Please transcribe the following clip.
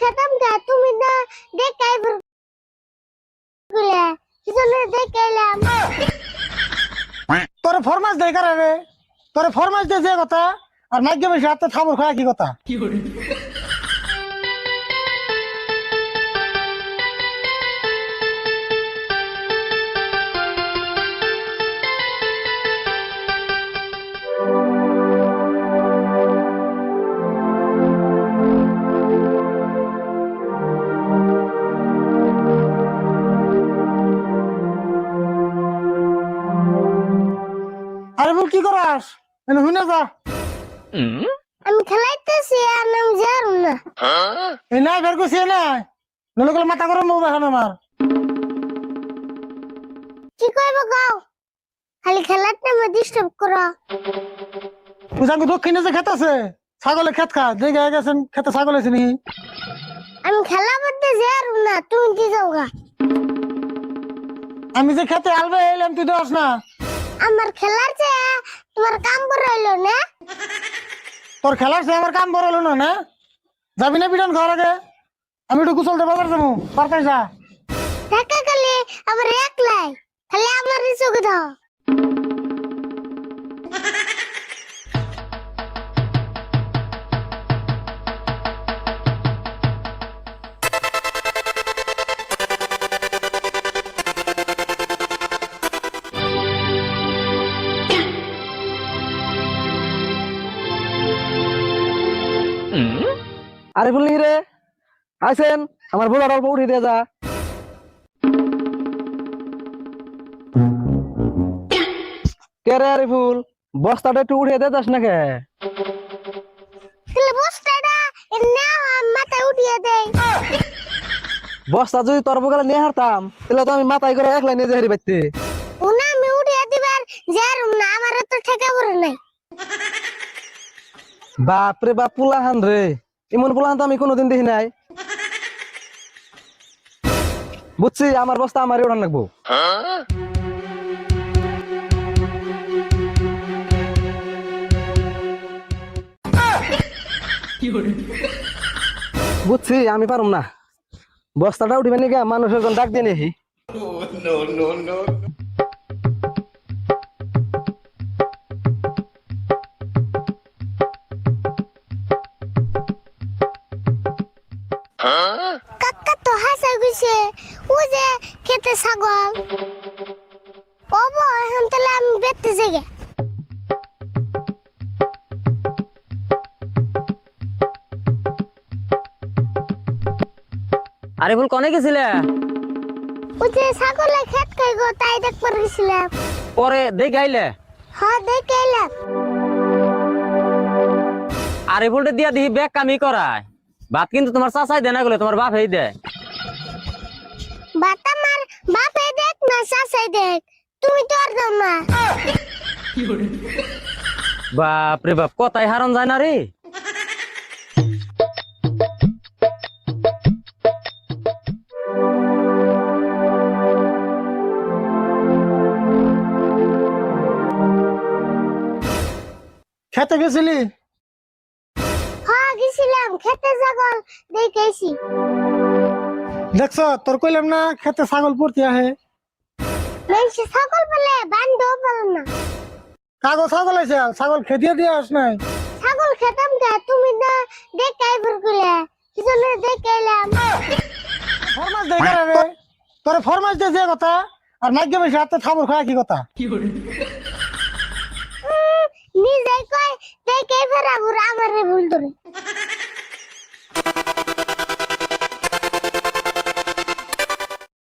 খেতাম কা তুমি না দেখাই বলে কিছলে দেখাইলাম? তোরে ফরমাস দেয় কারে রে তোরে ফরমাস দে যে কথা আর মাইকে বেশি হাতে থামর খায় কি কথা? করাস এনে হুনে যা। আমি খেলাইতেছি আর নাম জারু না। এই নাই বের করছি না নলে গেলে মাথা গরম হবে এখন আমার। কি কইব গাও খালি খেলার টাইমে ডিস্টার্ব করো। বুঝাঙ্গু দক্ষিণে যে খেত আছে ছাগলে খেত খা। গায়ে গেছেন খেতে ছাগল আছে নি আমি খেলা করতে জারু না তুমি কি যাও গা আমি যে খেতে আলবে এলাম তুই দোস না। আমার খেলার চেয়ে তোমার কাম বড় হইল না? তোর খেলার সে আমার কাম বড় হলো না না? যাবি না পিটন ঘর আগে? আমি একটু গুছলতে বাজার যাব। পারতাই যা। টাকা খালি আমার একলাই। খালি আমার চোখে দাও আরে বললি রে আইসেন আমার বোলার অল্প উঠিয়ে দিয়ে যা। কে রে আরে ফুল বস্তাটা একটু উঠিয়ে দিয়ে যাস না কে বস্তাটা মাথায় উঠিয়ে দেয় বস্তা যদি তোর বগলে নিয়ে হারতাম তাহলে তো আমি মাথায় করে একলাই নিয়ে যাই বাইতে উনা আমি উঠিয়ে দিবার জারু না আমার তো ঠেকা পড়ে নাই। বাপ রে বাপ পুলাহান রে। এমন পুলাহান তো আমি কোনোদিন দেখি নাই। বুঝছি, আমার বস্তা আমারই উঠান লাগবো। বুঝছি, আমি পারুম না। বস্তাটা উঠিবে নাকি, মানুষের ডাক দিয়ে নেহি। কাকা তো হাসা গেছে। ও যে খেতে ছাগল। ওব এখন তাহলে আমি বেতে জেগে আরে ফুল কনে গেছিলে? ও যে ছাগলে খেত খাই গো তাই দেখবার গেছিলাম। পরে দেখে আইলে? হ্যাঁ দেখে এলাম আরে ফুলটা দিয়া দিহি ব্যাগ কামি করায়। ভাত কিন্তু তোমার চাচাই দেয় না গেলে তোমার বাপ হেই দেয়। বাত আমার বাপে দেখ না শাসাই দেখ তুমি তো আর দাও না। বাপ রে বাপ কথাই হারন যায় না রে। খেতে গেছিলি? হ্যাঁ খেতে ছাগল দেখেছি। দেখছ তোর কইলাম না খেতে ছাগল পড়তে আহে। মানুষ ছাগল বলে বান্ধব বলে না। কাগজ ছাগল আছে ছাগল খেতে দিয়ে আস নাই। ছাগল খেতাম কা? তুমি না দেখাই বলে কিছলে দেখাইলাম ফরমাস কারে রে। তোরে ফরমাস দিয়ে যে কথা আর মাইকে বেশি হাতে থামর খায় কি কথা। নিজে কয় দেখাই ফেরাবো আমারে ভুল ধরে।